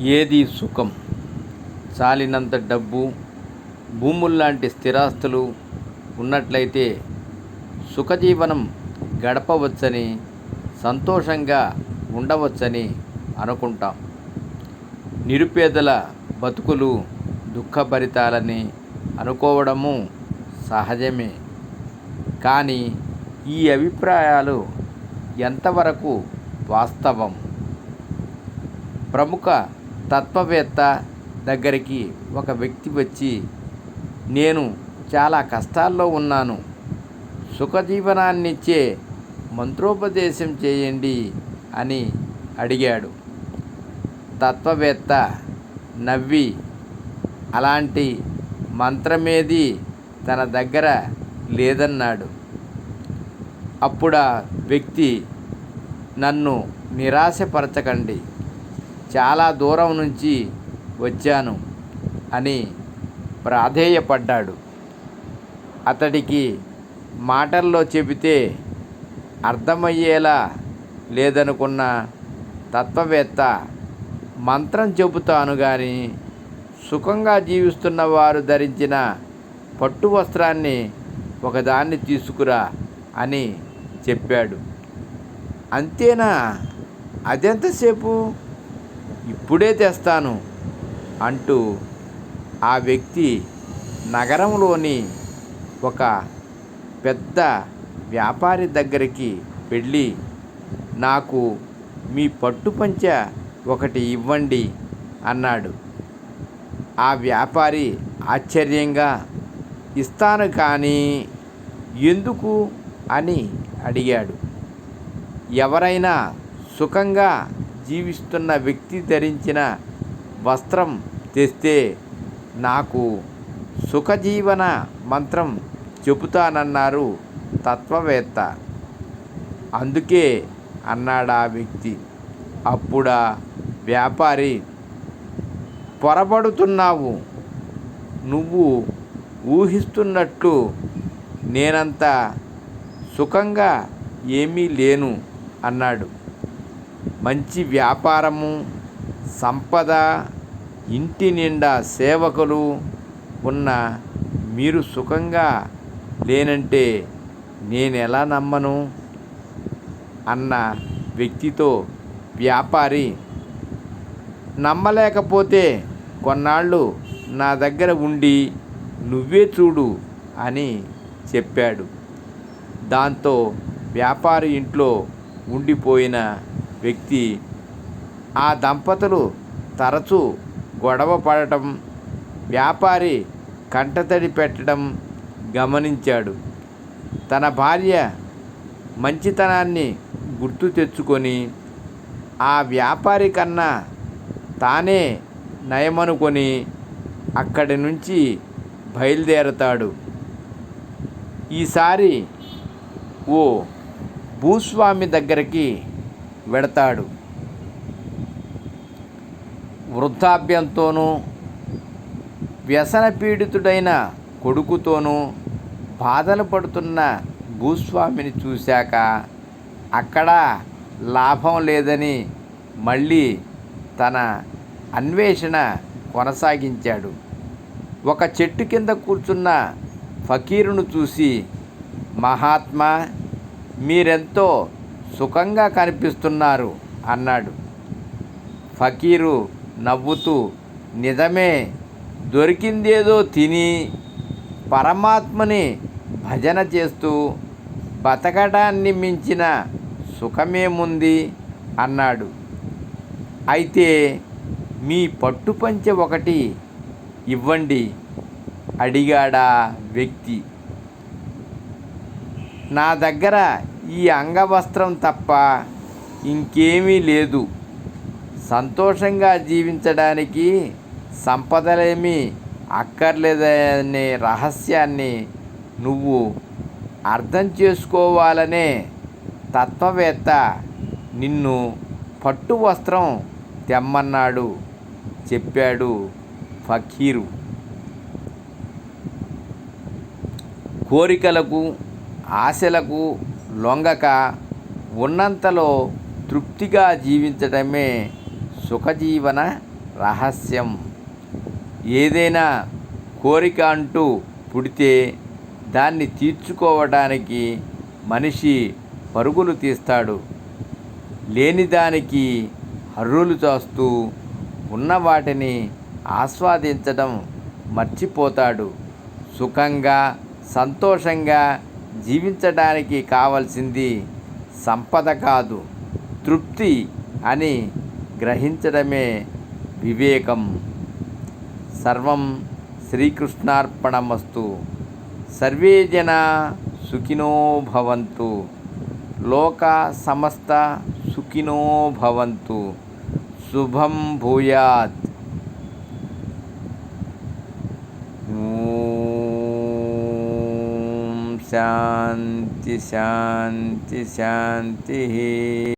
ఏది సుఖం? చాలినంత డబ్బు భూముల్లాంటి స్థిరాస్తులు ఉన్నట్లయితే సుఖజీవనం గడపవచ్చని సంతోషంగా ఉండవచ్చని అనుకుంటాం. నిరుపేదల బతుకులు దుఃఖభరితాలని అనుకోవడము సహజమే. కానీ ఈ అభిప్రాయాలు ఎంతవరకు వాస్తవం? ప్రముఖ తత్వవేత్త దగ్గరికి ఒక వ్యక్తి వచ్చి నేను చాలా కష్టాల్లో ఉన్నాను. సుఖజీవనాన్నిచ్చే మంత్రోపదేశం చేయండి అని అడిగాడు. తత్వవేత్త నవ్వి అలాంటి మంత్రమేది తన దగ్గర లేదన్నాడు. అప్పుడా వ్యక్తి నన్ను నిరాశపరచకండి. చాలా దూరం నుంచి వచ్చాను అని ప్రాధేయపడ్డాడు. అతడికి మాటల్లో చెబితే అర్థమయ్యేలా లేదనుకున్న తత్వవేత్త మంత్రం చెబుతాను కానీ సుఖంగా జీవిస్తున్న వారు ధరించిన పట్టు వస్త్రాన్ని ఒకదాన్ని తీసుకురా అని చెప్పాడు. అంతేనా? అదెంతసేపు? ఇప్పుడే తెస్తాను అంటూ ఆ వ్యక్తి నగరంలోని ఒక పెద్ద వ్యాపారి దగ్గరికి వెళ్ళి నాకు మీ పట్టుపంచ ఒకటి ఇవ్వండి అన్నాడు. ఆ వ్యాపారి ఆశ్చర్యంగా ఇస్తాను కానీ ఎందుకు? అని అడిగాడు. ఎవరైనా సుఖంగా జీవిస్తున్న వ్యక్తి ధరించిన వస్త్రం తెస్తే నాకు సుఖజీవన మంత్రం చెబుతానన్నారు తత్వవేత్త. అందుకే అన్నాడు ఆ వ్యక్తి. అప్పుడా? వ్యాపారి పొరబడుతున్నావు. నువ్వు ఊహిస్తున్నట్లు నేనంత సుఖంగా ఏమీ లేను అన్నాడు. మంచి వ్యాపారము సంపద ఇంటి నిండా సేవకులు ఉన్న మీరు సుఖంగా లేనంటే నేను ఎలా నమ్మను? అన్న వ్యక్తితో వ్యాపారి నమ్మలేకపోతే కొన్నాళ్ళు నా దగ్గర ఉండి నువ్వే చూడు అని చెప్పాడు. దాంతో వ్యాపారి ఇంట్లో ఉండిపోయిన వ్యక్తి ఆ దంపతులు తరచూ గొడవ పడటం వ్యాపారి కంటతడి పెట్టడం గమనించాడు. తన భార్య మంచితనాన్ని గుర్తు తెచ్చుకొని ఆ వ్యాపారి కన్నా తానే నయమనుకొని అక్కడి నుంచి బయలుదేరతాడు. ఈసారి ఓ భూస్వామి దగ్గరికి వెడతాడు వృద్ధాప్యంతోనూ వ్యసన పీడితుడైన కొడుకుతోనూ బాధలు పడుతున్న భూస్వామిని చూశాక అక్కడ లాభం లేదని మళ్ళీ తన అన్వేషణ కొనసాగించాడు. ఒక చెట్టు కింద కూర్చున్న ఫకీరును చూసి మహాత్మా మీరెంతో సుఖంగా కనిపిస్తున్నారు అన్నాడు. ఫకీరు నవ్వుతూ నిజమే దొరికిందేదో తిని పరమాత్మని భజన చేస్తూ బతకడాన్ని మించిన సుఖమేముంది? అన్నాడు. అయితే మీ పట్టుపంచె ఒకటి ఇవ్వండి అడిగాడా వ్యక్తి. నా దగ్గర ఈ అంగవస్త్రం తప్ప ఇంకేమీ లేదు. సంతోషంగా జీవించడానికి సంపదలేమీ అక్కర్లేదనే రహస్యాన్ని నువ్వు అర్థం చేసుకోవాలనే తత్వవేత్త నిన్ను పట్టు వస్త్రం తెమ్మన్నాడు చెప్పాడు ఫకీరు. కోరికలకు ఆశలకు లొంగక ఉన్నంతలో తృప్తిగా జీవించడమే సుఖజీవన రహస్యం. ఏదైనా కోరిక అంటూ పుడితే దాన్ని తీర్చుకోవడానికి మనిషి పరుగులు తీస్తాడు. లేనిదానికి హర్రులు చేస్తూ ఉన్న వాటిని ఆస్వాదించడం మర్చిపోతాడు. సుఖంగా సంతోషంగా జీవించడానికి కావలసింది సంపద కాదు తృప్తి అని గ్రహించడమే వివేకం. సర్వం శ్రీకృష్ణార్పణమస్తు. సర్వే జన సుఖినో భవంతు. లోక సమస్త సుఖినో భవంతు. శుభం భూయాత్. शांति शांति शांति